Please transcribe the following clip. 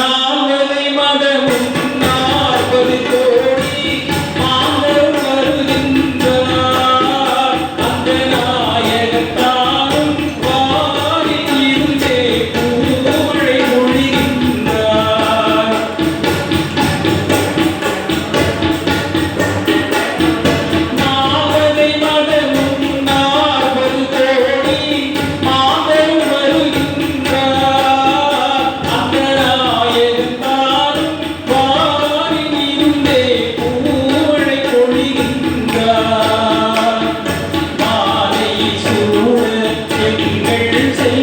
I Shame, my dear. 女人最